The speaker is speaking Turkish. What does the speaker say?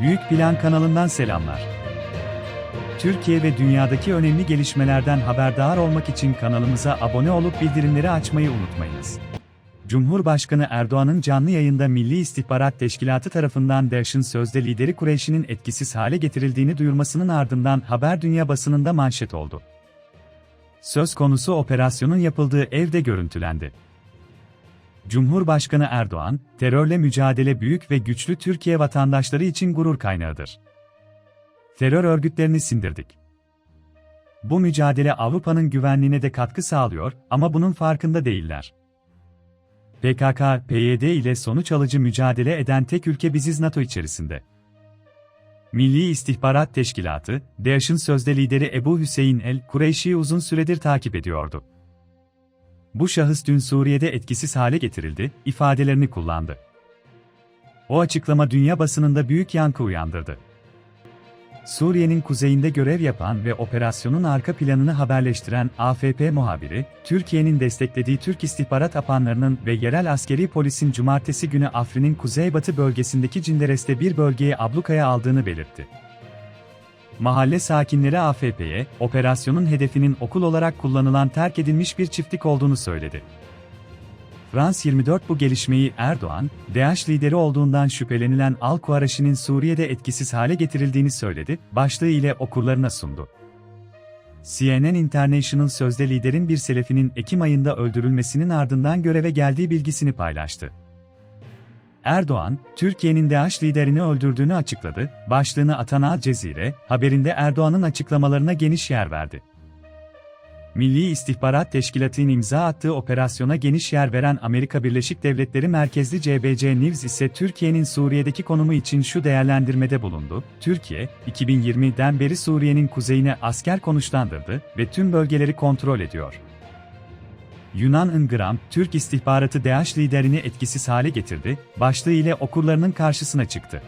Büyük Plan kanalından selamlar. Türkiye ve dünyadaki önemli gelişmelerden haberdar olmak için kanalımıza abone olup bildirimleri açmayı unutmayınız. Cumhurbaşkanı Erdoğan'ın canlı yayında Milli İstihbarat Teşkilatı tarafından DAEŞ'in sözde lideri Kureyşi'nin etkisiz hale getirildiğini duyurmasının ardından haber dünya basınında manşet oldu. Söz konusu operasyonun yapıldığı evde görüntülendi. Cumhurbaşkanı Erdoğan, terörle mücadele büyük ve güçlü Türkiye vatandaşları için gurur kaynağıdır. Terör örgütlerini sindirdik. Bu mücadele Avrupa'nın güvenliğine de katkı sağlıyor ama bunun farkında değiller. PKK, PYD ile sonuç alıcı mücadele eden tek ülke biziz NATO içerisinde. Milli İstihbarat Teşkilatı, DAEŞ'in sözde lideri Ebu Hüseyin el-Kureyşi'yi uzun süredir takip ediyordu. Bu şahıs dün Suriye'de etkisiz hale getirildi, ifadelerini kullandı. O açıklama dünya basınında büyük yankı uyandırdı. Suriye'nin kuzeyinde görev yapan ve operasyonun arka planını haberleştiren AFP muhabiri, Türkiye'nin desteklediği Türk istihbarat apanlarının ve yerel askeri polisin cumartesi günü Afrin'in kuzeybatı bölgesindeki Cinderes'te bir bölgeyi ablukaya aldığını belirtti. Mahalle sakinleri AFP'ye, operasyonun hedefinin okul olarak kullanılan terk edilmiş bir çiftlik olduğunu söyledi. Frans 24 bu gelişmeyi Erdoğan, DAEŞ lideri olduğundan şüphelenilen Al-Kuaraşi'nin Suriye'de etkisiz hale getirildiğini söyledi, başlığı ile okurlarına sundu. CNN International sözde liderin bir selefinin Ekim ayında öldürülmesinin ardından göreve geldiği bilgisini paylaştı. Erdoğan, Türkiye'nin DAEŞ liderini öldürdüğünü açıkladı, başlığını atan Al Cezire, haberinde Erdoğan'ın açıklamalarına geniş yer verdi. Milli İstihbarat Teşkilatı'nın imza attığı operasyona geniş yer veren Amerika Birleşik Devletleri merkezli CBC News ise Türkiye'nin Suriye'deki konumu için şu değerlendirmede bulundu. Türkiye, 2020'den beri Suriye'nin kuzeyine asker konuşlandırdı ve tüm bölgeleri kontrol ediyor. Yunan Ingram, Türk istihbaratı DAEŞ liderini etkisiz hale getirdi, başlığı ile okurlarının karşısına çıktı.